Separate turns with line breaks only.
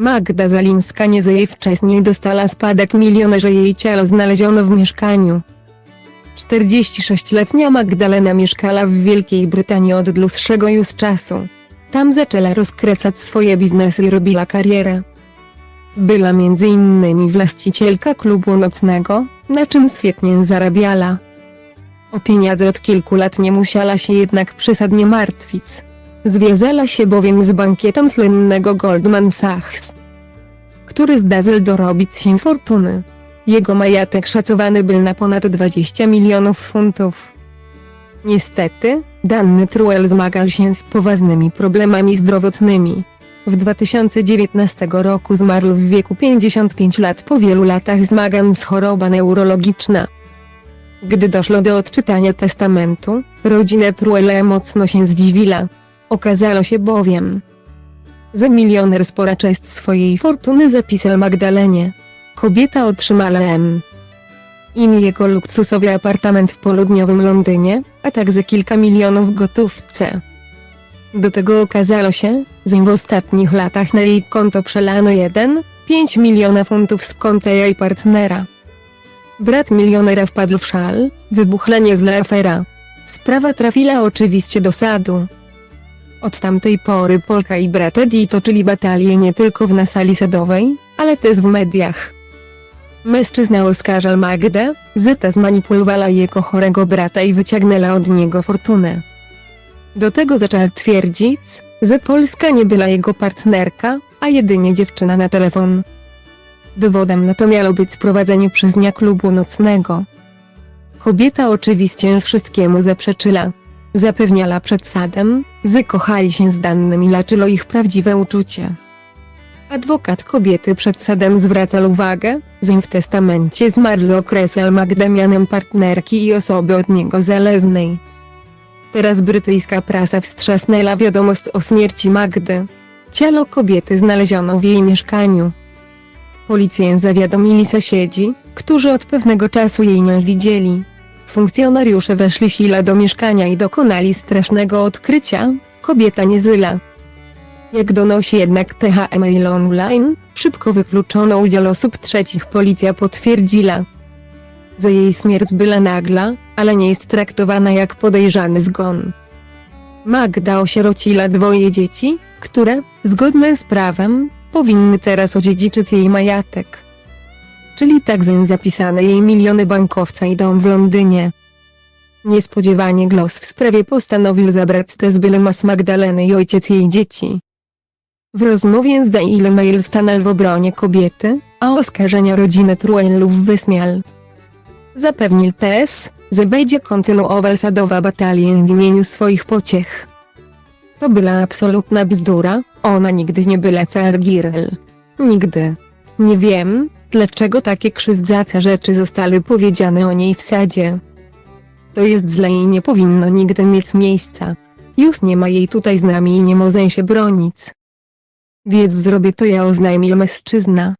Magda Zalińska nie jej wcześniej dostała spadek miliona, że jej ciało znaleziono w mieszkaniu. 46-letnia Magdalena mieszkała w Wielkiej Brytanii od dłuższego już czasu. Tam zaczęła rozkręcać swoje biznesy i robiła karierę. Była innymi właścicielka klubu nocnego, na czym świetnie zarabiała. O pieniądze od kilku lat nie musiała się jednak przesadnie martwić. Związała się bowiem z bankietem słynnego Goldman Sachs, który zdazel dorobić się fortuny. Jego majątek szacowany był na ponad 20 milionów funtów. Niestety, Danny Truel zmagał się z poważnymi problemami zdrowotnymi. W 2019 roku zmarł w wieku 55 lat po wielu latach zmagań z choroba neurologiczna. Gdy doszło do odczytania testamentu, rodzina Truele mocno się zdziwiła. Okazało się bowiem, że milioner spora część swojej fortuny zapisał Magdalenie. Kobieta otrzymała M. In jego luksusowy apartament w południowym Londynie, a także kilka milionów gotówce. Do tego okazało się, że w ostatnich latach na jej konto przelano 1,5 miliona funtów z konta jej partnera. Brat milionera wpadł w szal, wybuchła niezła afera. Sprawa trafiła oczywiście do sadu. Od tamtej pory Polka i brat Eddie toczyli batalię nie tylko w na sali sadowej, ale też w mediach. Mężczyzna oskarżał Magdę, że ta zmanipulowała jego chorego brata i wyciągnęła od niego fortunę. Do tego zaczął twierdzić, że Polska nie była jego partnerka, a jedynie dziewczyna na telefon. Dowodem na to miało być sprowadzenie przez nią klubu nocnego. Kobieta oczywiście wszystkiemu zaprzeczyła. Zapewniała przed sadem, że kochali się z dannym i leczyło ich prawdziwe uczucie. Adwokat kobiety przed sadem zwracał uwagę, że w testamencie zmarły określał Magdę mianem partnerki i osoby od niego zależnej. Teraz brytyjska prasa wstrzasnęła wiadomość o śmierci Magdy. Ciało kobiety znaleziono w jej mieszkaniu. Policję zawiadomili sąsiedzi, którzy od pewnego czasu jej nie widzieli. Funkcjonariusze weszli sila do mieszkania i dokonali strasznego odkrycia, kobieta nie zyla. Jak donosi jednak THM Mail Online, szybko wykluczono udział osób trzecich policja potwierdziła, że jej śmierć była nagla, ale nie jest traktowana jak podejrzany zgon. Magda osierociła dwoje dzieci, które, zgodnie z prawem, powinny teraz odziedziczyć jej majątek. Czyli zeń zapisane jej miliony bankowca i dom w Londynie. Niespodziewanie Gloss w sprawie postanowił zabrać te z bylema z Magdaleny i ojciec jej dzieci. W rozmowie z Daily Mail stanął w obronie kobiety, a oskarżenia rodziny Truellów wysmiał. Zapewnił też, że będzie kontynuował sadowa batalię w imieniu swoich pociech. To była absolutna bzdura, ona nigdy nie była Girl. Nigdy. Nie wiem, dlaczego takie krzywdzące rzeczy zostały powiedziane o niej w sadzie. To jest źle i nie powinno nigdy mieć miejsca. Już nie ma jej tutaj z nami i nie może się bronić. Więc zrobię to ja oznajmił mężczyzna.